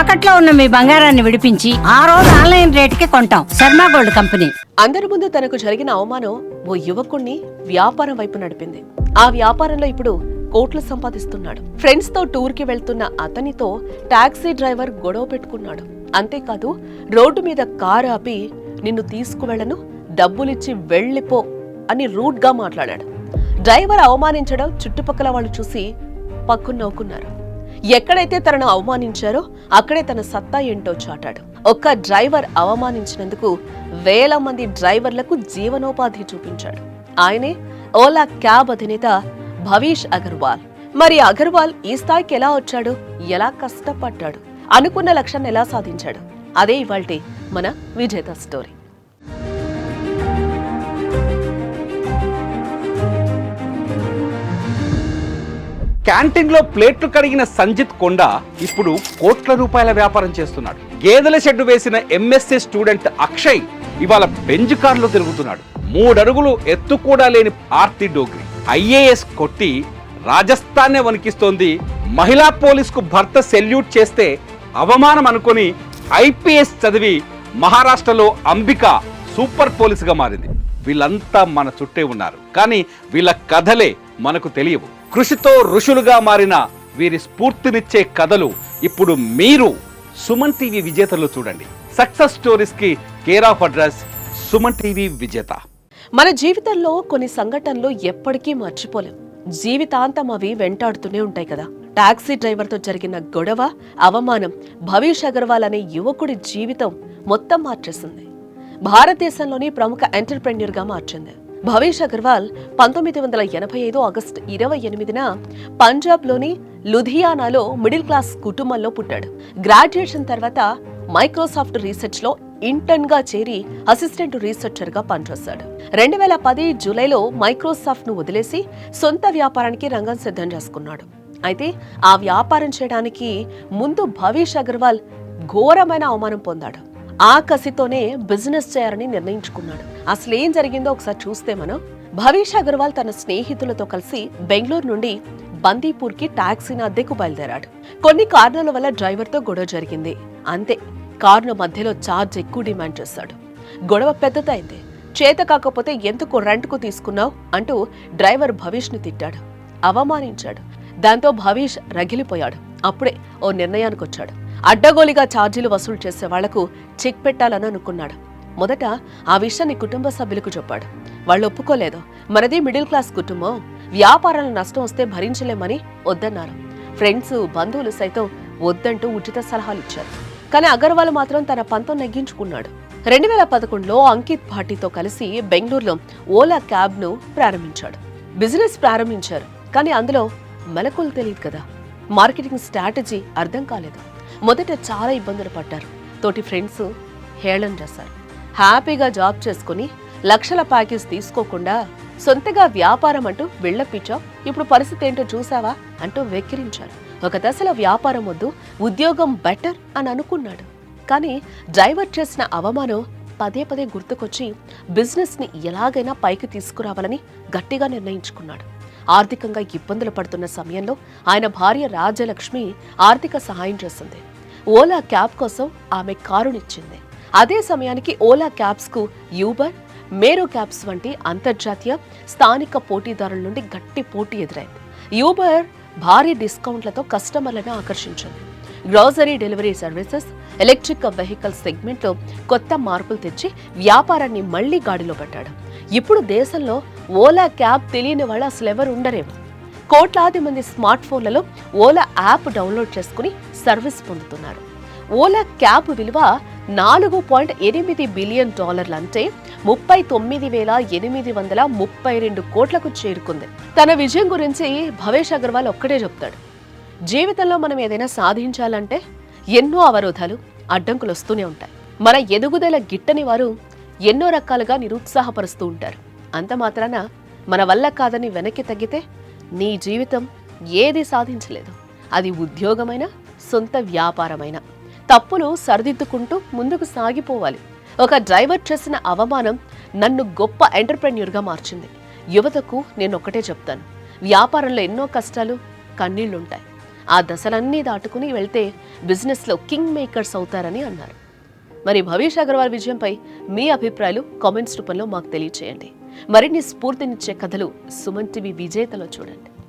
తాకట్లో ఉన్న మీ బంగారాన్ని విడిపించి ఆ రోజు ఆన్లైన్ రేటుకి కొంటాం. Sharma gold company. అందరి ముందు తనకు జరిగిన అవమానం ఓ యువకుణ్ణి వ్యాపారం వైపు నడిపింది. ఆ వ్యాపారంలో ఇప్పుడు కోట్లు సంపాదిస్తున్నాడు. ఫ్రెండ్స్తో టూర్కి వెళ్తున్న అతనితో టాక్సీ డ్రైవర్ గొడవ పెట్టుకున్నాడు. అంతేకాదు రోడ్డు మీద కారు ఆపి నిన్ను తీసుకువెళ్ళను డబ్బులిచ్చి వెళ్ళిపో అని రూట్గా మాట్లాడాడు. డ్రైవర్ అవమానించడం చుట్టుపక్కల వాళ్ళు చూసి పక్కు నవ్వుకున్నారు. ఎక్కడైతే తనను అవమానించారో అక్కడే తన సత్తా ఏంటో చాటాడు. ఒక్క డ్రైవర్ అవమానించినందుకు వేల మంది డ్రైవర్లకు జీవనోపాధి చూపించాడు. ఆయనే ఓలా క్యాబ్ అధినేత భవీష్ అగర్వాల్. మరి అగర్వాల్ ఈ స్థాయికి ఎలా వచ్చాడు? ఎలా కష్టపడ్డాడు? అనుకున్న లక్ష్యాన్ని ఎలా సాధించాడు? అదే ఇవాళ మన విజేత స్టోరీ. క్యాంటీన్లో ప్లేట్లు కడిగిన సంజిత్ కొండ ఇప్పుడు కోట్ల రూపాయల వ్యాపారం చేస్తున్నాడు. గేదెల షెడ్డు వేసిన ఎంఎస్సీ స్టూడెంట్ అక్షయ్ ఇవాళ బెంజ్ కారులో తిరుగుతున్నాడు. మూడడుగులు ఎత్తు కూడా లేని ఆర్తి డోగ్రి. ఐఏఎస్ కొట్టి రాజస్థాన్నే వణికిస్తోంది. మహిళా పోలీసుకు భర్త సెల్యూట్ చేస్తే అవమానం అనుకొని ఐపీఎస్ చదివి మహారాష్ట్రలో అంబిక సూపర్ పోలీసుగా మారింది. వీళ్ళంతా మన చుట్టే ఉన్నారు. కానీ వీళ్ళ కథలే మనకు తెలియవు. కృషితో ఋషులుగా మారిన వీరి స్ఫూర్తినిచ్చే కథలు ఇప్పుడు మీరు సుమన్ టీవీ విజేతలు చూడండి. Success స్టోరీస్కి care of address Suman TV విజేత. మన జీవితంలో కొన్ని సంఘటనలు ఎప్పటికీ మర్చిపోలేం. జీవితాంతం అవి వెంటాడుతూనే ఉంటాయి కదా. టాక్సీ డ్రైవర్తో జరిగిన గొడవ అవమానం భవీష్ అగర్వాల్ అనే యువకుడి జీవితం మొత్తం మార్చేసింది. భారతదేశంలోని ప్రముఖ ఎంటర్ప్రెన్యూర్గా మార్చింది. భవీష్ అగర్వాల్ పంతొమ్మిది వందల ఎనభై ఐదు ఆగస్టు ఇరవై ఎనిమిదిన పంజాబ్లోని లుధియానాలో మిడిల్ క్లాస్ కుటుంబంలో పుట్టాడు. గ్రాడ్యుయేషన్ తర్వాత మైక్రోసాఫ్ట్ రీసెర్చ్లో ఇంటర్న్గా చేరి అసిస్టెంట్ రీసెర్చర్గా పనిచేశాడు. రెండు వేల పది జూలైలో మైక్రోసాఫ్ట్ను వదిలేసి సొంత వ్యాపారానికి రంగం సిద్ధం చేసుకున్నాడు. అయితే ఆ వ్యాపారం చేయడానికి ముందు భవీష్ అగర్వాల్ ఘోరమైన అవమానం పొందాడు. ఆ కసితోనే బిజినెస్ చేయాలని నిర్ణయించుకున్నాడు. అసలు ఏం జరిగిందో ఒకసారి చూస్తే మనం భవీష్ అగర్వాల్ తన స్నేహితులతో కలిసి బెంగళూరు నుండి బందీపూర్కి టాక్సీని అద్దెకు బయలుదేరాడు. కొన్ని కారణాల వల్ల డ్రైవర్తో గొడవ జరిగింది. అంతే కారును మధ్యలో ఛార్జ్ ఎక్కువ డిమాండ్ చేశాడు. గొడవ పెద్దదైంది. చేత కాకపోతే ఎందుకు రెంట్కు తీసుకున్నావు అంటూ డ్రైవర్ భవీష్ని తిట్టాడు. అవమానించాడు. దాంతో భవీష్ రగిలిపోయాడు. అప్పుడే ఓ నిర్ణయానికి వచ్చాడు అడ్డగోలిగా ఛార్జీలు వసూలు చేసే వాళ్ళకు చెక్ పెట్టాలని అనుకున్నాడు. మొదట ఆ విషయాన్ని కుటుంబ సభ్యులకు చెప్పాడు. వాళ్ళు ఒప్పుకోలేదు. మనది మిడిల్ క్లాస్ కుటుంబం. వ్యాపారాల నష్టం వస్తే భరించలేమని వద్దన్నారు. ఫ్రెండ్స్ బంధువులు సైతం వద్దంటూ ఉచిత సలహాలు ఇచ్చారు. కానీ అగర్వాల్ మాత్రం తన పంతం నెగ్గించుకున్నాడు. రెండు వేల పదకొండులో అంకిత్ భాటితో కలిసి బెంగళూరులో ఓలా క్యాబ్ను ప్రారంభించాడు. బిజినెస్ ప్రారంభించారు. కానీ అందులో మెలకులు తెలియదు కదా. మార్కెటింగ్ స్ట్రాటజీ అర్థం కాలేదు. మొదట చాలా ఇబ్బందులు పడ్డారు. తోటి ఫ్రెండ్స్ హేళన చేశారు. హ్యాపీగా జాబ్ చేసుకుని లక్షల ప్యాకేజ్ తీసుకోకుండా సొంతగా వ్యాపారం అంటూ వెళ్ళపిచ్చావు ఇప్పుడు పరిస్థితి ఏంటో చూసావా అంటూ వెక్కిరించారు. ఒక దశలో వ్యాపారం వద్దు ఉద్యోగం బెటర్ అని అనుకున్నాడు. కానీ డ్రైవర్ చేసిన అవమానం పదే పదే గుర్తుకొచ్చి బిజినెస్ని ఎలాగైనా పైకి తీసుకురావాలని గట్టిగా నిర్ణయించుకున్నాడు. ఆర్థికంగా ఇబ్బందులు పడుతున్న సమయంలో ఆయన భార్య రాజలక్ష్మి ఆర్థిక సహాయం చేసింది ఓలా క్యాబ్ కోసం ఆమె కారునిచ్చింది. అదే సమయానికి ఓలా క్యాబ్స్కు యూబర్ మేరో క్యాబ్స్ వంటి అంతర్జాతీయ స్థానిక పోటీదారుల నుండి గట్టి పోటీ ఎదురైంది. యూబర్ భారీ డిస్కౌంట్లతో కస్టమర్లను ఆకర్షించింది. Grocery delivery services electric vehicle సెగ్మెంట్లో కొత్త మార్పులు తెచ్చి వ్యాపారాన్ని మళ్ళీ గాడిలో పెట్టాడు. ఇప్పుడు దేశంలో ఓలా క్యాబ్ తెలియని వాళ్ళు అసలు ఎవరు ఉండరేమో. కోట్లాది మంది స్మార్ట్ ఫోన్లలో ఓలా యాప్ డౌన్లోడ్ చేసుకుని సర్వీస్ పొందుతున్నారు. ఓలా క్యాబ్ విలువ నాలుగు పాయింట్ ఎనిమిది బిలియన్ డాలర్లు అంటే ముప్పై తొమ్మిది వేల ఎనిమిది వందల ముప్పై రెండు కోట్లకు చేరుకుంది. తన విజయం గురించి భవేష్ అగర్వాల్ ఒక్కడే చెప్తాడు. జీవితంలో మనం ఏదైనా సాధించాలంటే ఎన్నో అవరోధాలు అడ్డంకులు వస్తూనే ఉంటాయి. మన ఎదుగుదల గిట్టని వారు ఎన్నో రకాలుగా నిరుత్సాహపరుస్తూ ఉంటారు. అంత మాత్రాన మన వల్ల కాదని వెనక్కి తగ్గితే నీ జీవితం ఏది సాధించలేదు. అది ఉద్యోగమైన సొంత వ్యాపారమైన. తప్పులు సరిదిద్దుకుంటూ ముందుకు సాగిపోవాలి. ఒక డ్రైవర్ చేసిన అవమానం నన్ను గొప్ప ఎంటర్ప్రెన్యూర్గా మార్చింది. యువతకు నేను ఒకటే చెప్తాను. వ్యాపారంలో ఎన్నో కష్టాలు కన్నీళ్ళుంటాయి. ఆ దశలన్నీ దాటుకుని వెళ్తే బిజినెస్లో కింగ్ మేకర్స్ అవుతారని అన్నారు. మరి భవిష్ అగర్వాల్ విజయంపై మీ అభిప్రాయాలు కామెంట్స్ రూపంలో మాకు తెలియచేయండి. మరిన్ని స్ఫూర్తినిచ్చే కథలు సుమన్ టీవీ విజేతలో చూడండి.